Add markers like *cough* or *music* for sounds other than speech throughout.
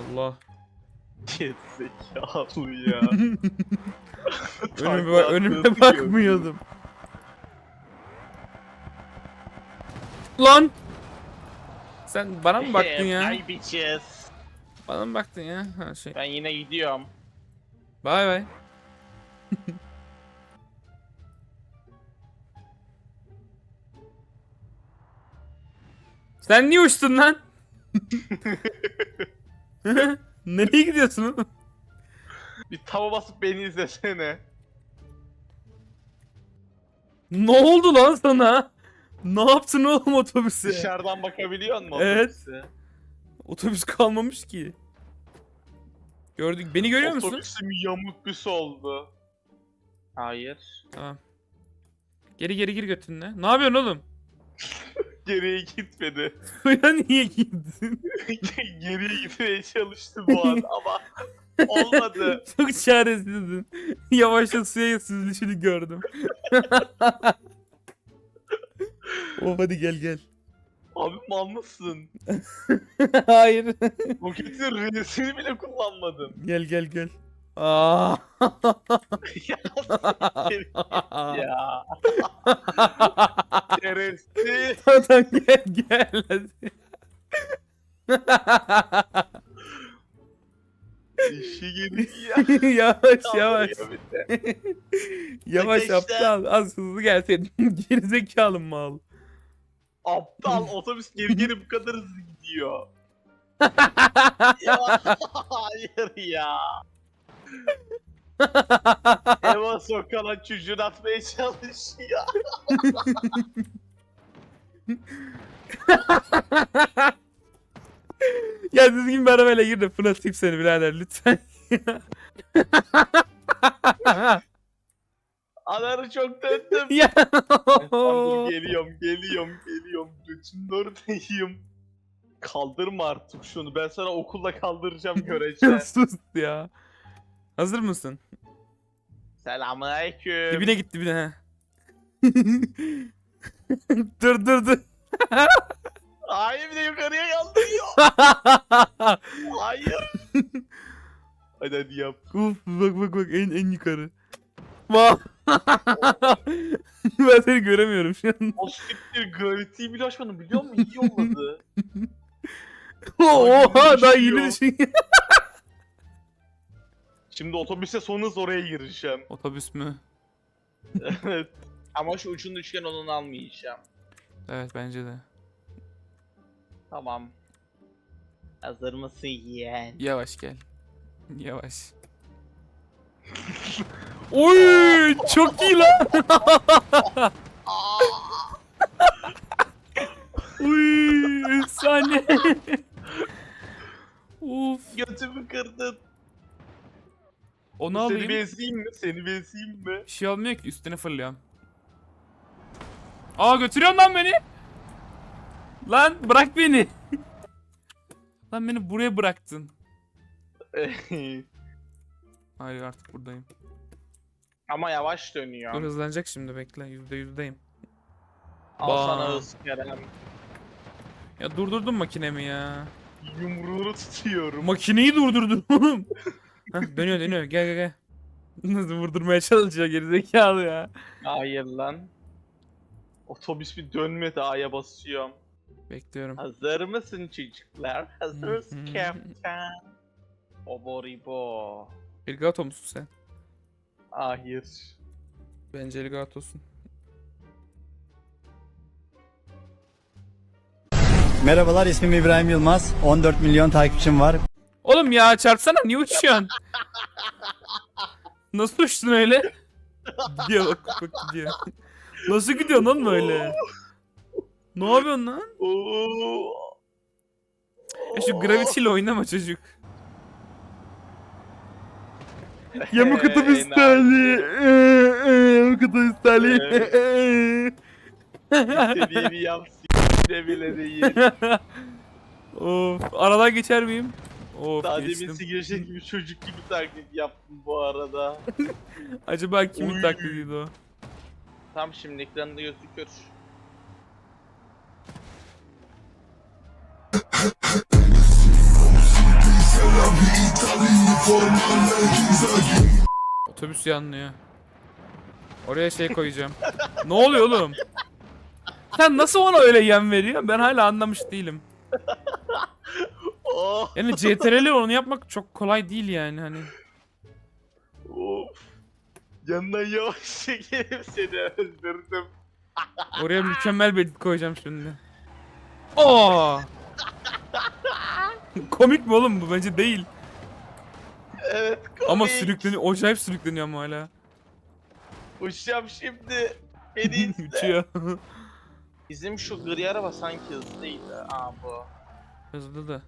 Allah. Gerizekalı ya. *laughs* Önüme, bak- önüme bakmıyordum. Lan! Sen bana mı baktın ya? Hey bitches. Bana mı baktın ya? Ha şey. Ben yine gidiyorum. Bay bay. *laughs* Sen niye uçtun lan? *laughs* Nereye gidiyorsun oğlum? Bir tava basıp beni izlesene. Ne oldu lan sana? Ne yaptın oğlum otobüse? Dışarıdan bakabiliyor musun Evet. otobüse? Otobüs kalmamış ki. Gördük. Beni görüyor musun? Otobüsüm yamuk bir soldu. Hayır. Tamam. Geri geri gir götünle. Ne yapıyorsun oğlum? *laughs* Geriye gitmedi. *laughs* Suya niye girdin? *laughs* Geriye gitmeye çalıştı bu an *laughs* ama olmadı. Çok çaresizdin. Yavaşça suya süzülüşünü gördüm. of hadi gel gel. Abi mal mısın? Hayır. Roketin resmini bile kullanmadın. gel gel gel. Aa. ya. *laughs* Şerefsiz. Tamam gel gel. İşi ya. *laughs* yavaş yavaş. *laughs* Yavaş aptal. Az hızlı gelseydin. Gerizekalı mal. Aptal otobüs geri geri bu kadar hızlı gidiyor. ya, hayır ya. Eva sokağa çocuğunu atmaya çalışıyor. *laughs* ya düzgün bir arabayla gir de fırlatayım seni birader lütfen. *laughs* Anarı çok döndüm. ya. Tamam, geliyorum, geliyorum, geliyorum. Bütün oradayım. Kaldırma artık şunu. Ben sana okulda kaldıracağım *laughs* göreceğim. Sus ya. Hazır mısın? Selamünaleyküm. Dibine git dibine ha. *laughs* dur dur dur. *laughs* Hayır bir de yukarıya kaldırıyor. *laughs* Hayır. hadi hadi yap. Uf bak bak bak en en yukarı. Vah. ben seni göremiyorum şu an. O siktir gravitiyi bile açmadım biliyor musun? İyi yolladı. Oha daha düşüyor. yeni düşün. Şimdi otobüse son hız oraya gireceğim. *laughs* Otobüs mü? evet. Ama şu ucun üçgen olanı almayacağım. Evet bence de. Tamam. Hazır mısın yeğen? Yavaş gel. Yavaş. *laughs* Oy çok iyi lan. *laughs* Uy efsane. Uf. Götümü kırdın. Onu Seni alayım. bezeyim mi? Seni bezeyim mi? Bir şey olmuyor ki üstüne fırlıyorum. Aa götürüyorsun lan beni. Lan bırak beni. *laughs* lan beni buraya bıraktın. *laughs* Hayır artık buradayım. Ama yavaş dönüyor. Dur hızlanacak şimdi bekle. Yüzde yüzdeyim. Al sana hız Kerem. Ya durdurdun makinemi ya. Yumruğunu tutuyorum. Makineyi durdurdun oğlum. *laughs* Hah, dönüyor dönüyor gel gel gel. *laughs* Nasıl vurdurmaya çalışıyor gerizekalı ya. Hayır lan. Otobüs bir dönmedi A'ya basıyorum. Bekliyorum. Hazır mısın çocuklar? Hazır mısın Hı hı. kaptan? Oboribo. Elgato musun sen? Hayır. Bence Elgato'sun. Merhabalar ismim İbrahim Yılmaz. 14 milyon takipçim var. Oğlum ya çarpsana niye uçuyorsun? Nasıl uçtun öyle? Gidiyor bak bak gidiyor. Nasıl gidiyorsun lan böyle? Ne yapıyorsun lan? Ya şu Gravity ile oynama çocuk. Yamuk otobüs Enayi. tali. Yamuk otobüs tali. İstediğini yap. s***de bile değil. of aradan geçer miyim? Of Daha demin geçtim. sigara gibi çocuk gibi taklit yaptım bu arada. *laughs* Acaba kimin Oy. taklidiydi o? Tam şimdi ekranda gözüküyor. Otobüs yanlıyor. Oraya şey koyacağım. *laughs* ne oluyor oğlum? Sen nasıl ona öyle yem veriyorsun? Ben hala anlamış değilim. Oh, *laughs* Yani CTRL onu yapmak çok kolay değil yani hani. of. Yanına yavaş gelip seni öldürdüm. *laughs* Oraya mükemmel bir edit koyacağım şimdi. *laughs* Oo! Komik mi oğlum bu? Bence değil. Evet komik. Ama sürükleniyor. Acayip sürükleniyor ama hala. Uçacağım şimdi. Beni izle. Uçuyor. Bizim şu gri araba sanki hızlıydı. Aa bu. Hızlı da.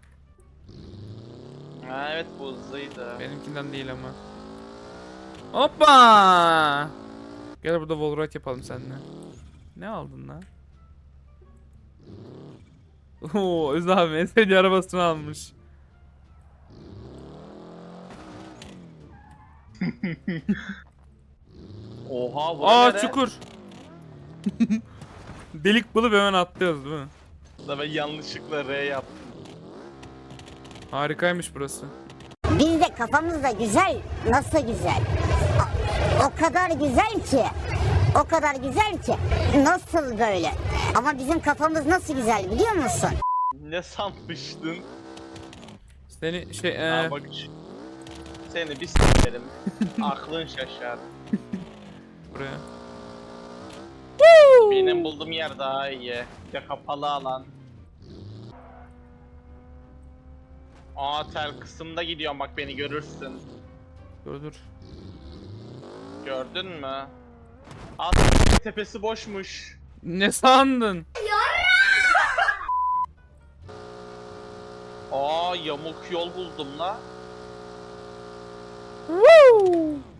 Ha, evet bu hızlıydı. Benimkinden değil ama. Hoppa! Gel burada wallride yapalım seninle. Ne aldın lan? Oo, Özlü abi en sevdiği arabasını almış. *laughs* Oha bu Aa nere? çukur. *laughs* Delik bulup hemen atlıyoruz değil mi? Da ben yanlışlıkla R yaptım. Harikaymış burası. Biz de kafamız da güzel. Nasıl güzel? O- kadar güzel ki. O kadar güzel ki. Nasıl böyle? Ama bizim kafamız nasıl güzel biliyor musun? Ne sanmıştın? Seni şey Aa, eee bak şu- Seni bir sikerim. *laughs* Aklın şaşar. buraya. Benim bulduğum yer daha iyi. Bir de kapalı alan. Aa tel kısımda gidiyorum bak beni görürsün. Dur dur. Gördün mü? Aa tepesi boşmuş. Ne sandın? Aa yamuk yol buldum la.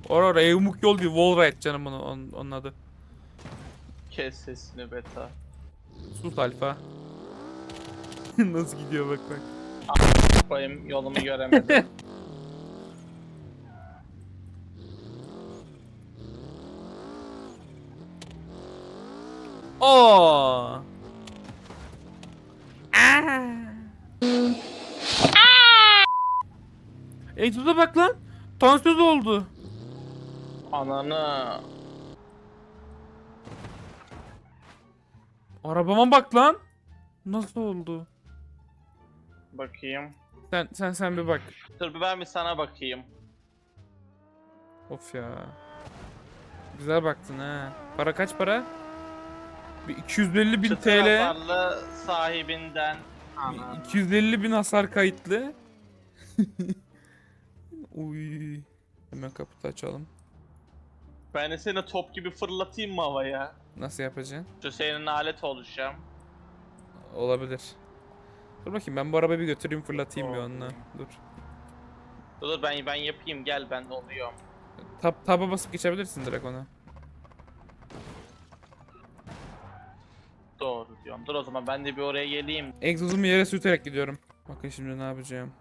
Orada oraya yumuk yol değil wallride canım onu, onun, onun adı. Kes sesini beta. Sus alfa. *laughs* Nasıl gidiyor bak bak. Koyayım yolumu göremedim. *laughs* Oo. Egzoza bak lan. Tansöz oldu. Ananı. Arabama bak lan. Nasıl oldu? Bakayım. Sen sen sen bir bak. Dur bir ben bir sana bakayım. Of ya. Güzel baktın ha. Para kaç para? Bir 250 bin Çıtır TL. hasarlı sahibinden. Ana. 250 bin hasar kayıtlı. *laughs* Uy. Hemen kaputu açalım. Ben de seni top gibi fırlatayım mı havaya? Nasıl yapacaksın? Şu senin alet olacağım. Olabilir. Dur bakayım ben bu arabayı bir götüreyim fırlatayım bir onunla. Dur. Dur dur ben ben yapayım gel ben oluyorum. Tab taba basıp geçebilirsin direkt ona. Doğru diyorum. Dur o zaman ben de bir oraya geleyim. Egzozumu yere sürterek gidiyorum. Bakın şimdi ne yapacağım.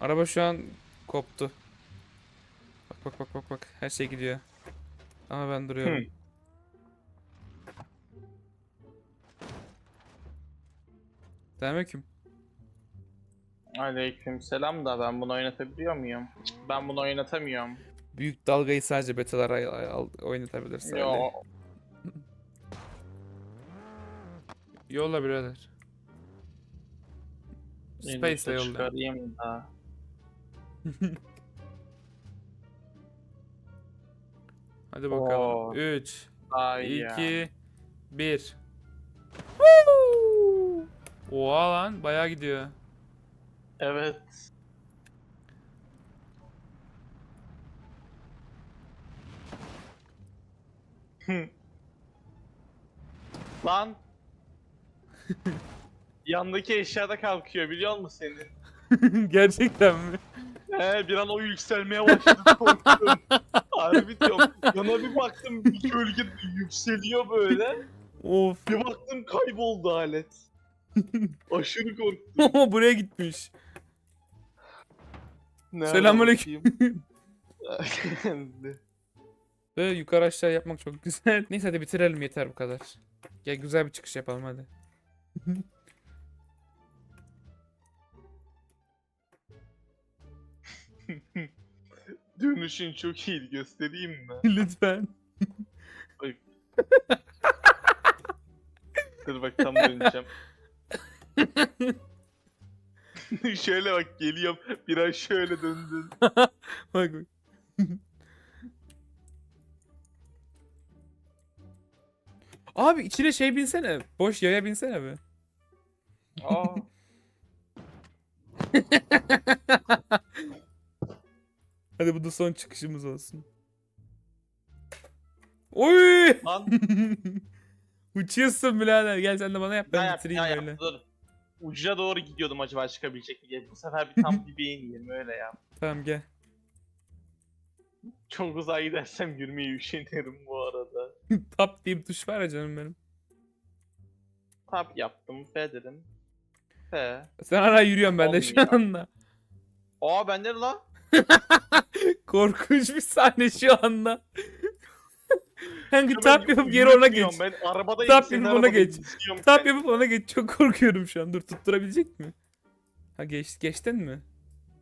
Araba şu an koptu. Bak bak bak bak bak her şey gidiyor. Ama ben duruyorum. Selamünaleyküm. Aleyküm selam da ben bunu oynatabiliyor muyum? Ben bunu oynatamıyorum. Büyük dalgayı sadece betalar ay- ay- al- oynatabilirsin. Yo. *laughs* Yolla birader. Space'le yolla. Çıkarayım da. *laughs* Hadi bakalım. Oo. 3, Daha iyi ya. 2, 1. Oha lan bayağı gidiyor. Evet. *laughs* Lan. *laughs* Yandaki eşyada kalkıyor biliyor musun seni? *laughs* Gerçekten mi? He bir an o yükselmeye başladı korktum. Harbi diyorum. Yana bir baktım bir gölge yükseliyor böyle. Of. Bir baktım kayboldu alet. *laughs* Aşırı korktum. Buraya gitmiş. Selamünaleyküm. bakayım? *laughs* Ve yukarı aşağı yapmak çok güzel. Neyse hadi bitirelim yeter bu kadar. Gel güzel bir çıkış yapalım hadi. *laughs* Dönüşün çok iyi göstereyim mi? Lütfen. Dur bak tam döneceğim. *laughs* şöyle bak geliyorum. Biraz şöyle döndün. *laughs* Bak bak. *laughs* Abi içine şey binsene. Boş yaya binsene be. Aa. Hadi bu da son çıkışımız olsun. Oy! Lan Uçuyorsun birader. Gel sen de bana yap ben ben yap, bitireyim ben böyle. yap, dur. Ucuya doğru gidiyordum acaba çıkabilecek mi diye. Bu sefer bir tam *laughs* dibe ineyim öyle ya. Tamam gel. Çok uzağa gidersem yürümeye üşenirim bu arada. *laughs* Tap diye bir tuş var ya canım benim. Tap yaptım. F dedim. F. Sen hala yürüyorsun ben de şu anda. Aa bende de lan. *laughs* Korkunç bir sahne şu anda. Ben tap yapıp geri ona geç. Ben arabadayım. Tap yapıp ona arabada geç. Tap yapıp ona geç. Çok *laughs* korkuyorum şu an. Dur tutturabilecek mi? Ha geç, geçtin mi?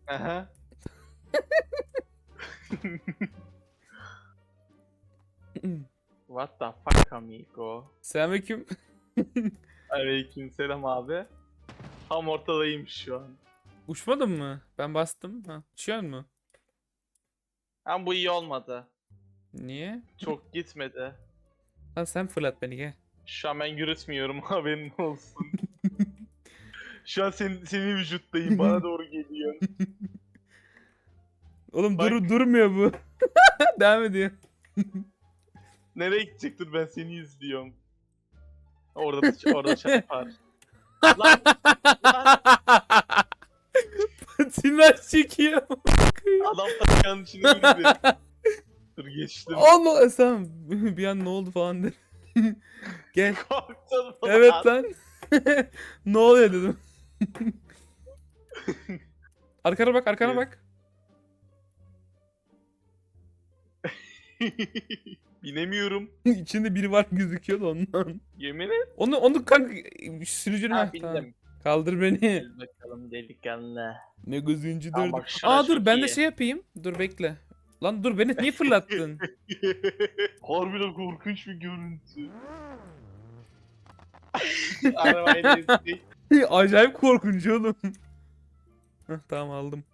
Aha. What the fuck amigo? Selamünaleyküm. *laughs* Aleyküm selam abi. Tam ortadayım şu an. Uçmadın mı? Ben bastım. Ha. Uçuyor mu? Ama bu iyi olmadı. Niye? Çok gitmedi. Lan sen fırlat beni gel. Şu an ben yürütmüyorum *laughs* haberin olsun. *laughs* Şu an senin, senin vücuttayım bana *laughs* doğru geliyor. Oğlum Bak. dur durmuyor bu. Devam ediyor. Nereye gidecektir ben seni izliyorum. Orada da, orada çarpar. lan, lan Patinaj çekiyor. adam takanın içine girdi. Dur geçtim. Allah tamam. *laughs* bir an ne oldu falan dedim. *laughs* gel. Korktum Evet lan. *laughs* ne oluyor dedim. arkana bak arkana bak. Binemiyorum. İçinde biri var gözüküyor da ondan. Yemin et. Onu onu kanka sürücünü Ha tamam. bindim. Kaldır beni. Bakalım delikanlı. Ne gözüncü Tamam, dördü. bak şurası Aa dur çok ben de iyi. şey yapayım. Dur bekle. Lan dur beni niye fırlattın? *laughs* Harbiden korkunç bir görüntü. *laughs* Arabayla *laughs* ezdik. Acayip korkunç oğlum. Heh, tamam aldım.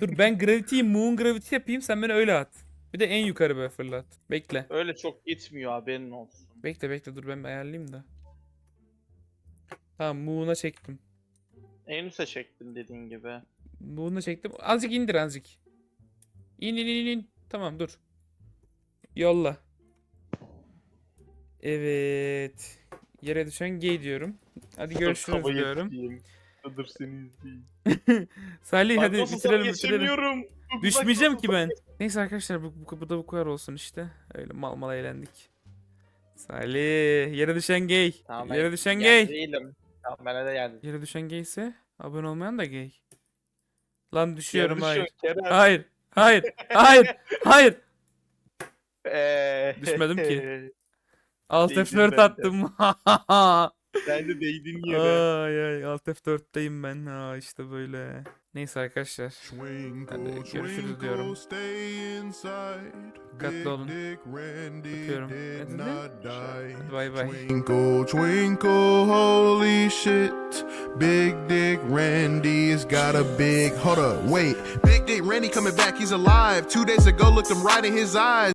Dur ben gravity'yi moon gravity yapayım sen beni öyle at. Bir de en yukarı böyle fırlat. Bekle. Öyle çok gitmiyor haberin olsun. Bekle bekle dur ben bir ayarlayayım da. Tamam moon'a çektim. En üste çektim dediğin gibi. Moon'a çektim. Azıcık indir azıcık. İn in in in. Tamam dur. Yolla. Evet. Yere düşen gay diyorum. Hadi görüşürüz Kafayı diyorum. Dur seni izleyeyim. *laughs* Salih hadi nasıl sana bitirelim bitirelim. geçemiyorum. Çok Düşmeyeceğim ki ben. Neyse arkadaşlar bu, bu, bu da bu kadar olsun işte. Öyle mal mal eğlendik. Salih yere düşen gay. Tamam, ben yere düşen gay. Değilim. Tamam ben de geldim. Yere düşen gay ise abone olmayan da gay. Lan düşüyorum hayır. düşüyor, Kerem. Hayır. Hayır. Hayır. Hayır. Düşmedim ki. Alt Değdin F4 bende. attım. Sen de değdin yere. ay ay alt F4'teyim ben. Ha işte böyle. Neyse arkadaşlar. Twinkle, Hadi görüşürüz diyorum. Dikkatli olun. Öpüyorum. did Ne dedi? not. Hadi bay bay. Twinkle, twinkle, holy shit. Big Dick Randy's got a big. Hold up, wait. Big Dick Randy coming back, he's alive. Two days ago, looked him right in his eyes.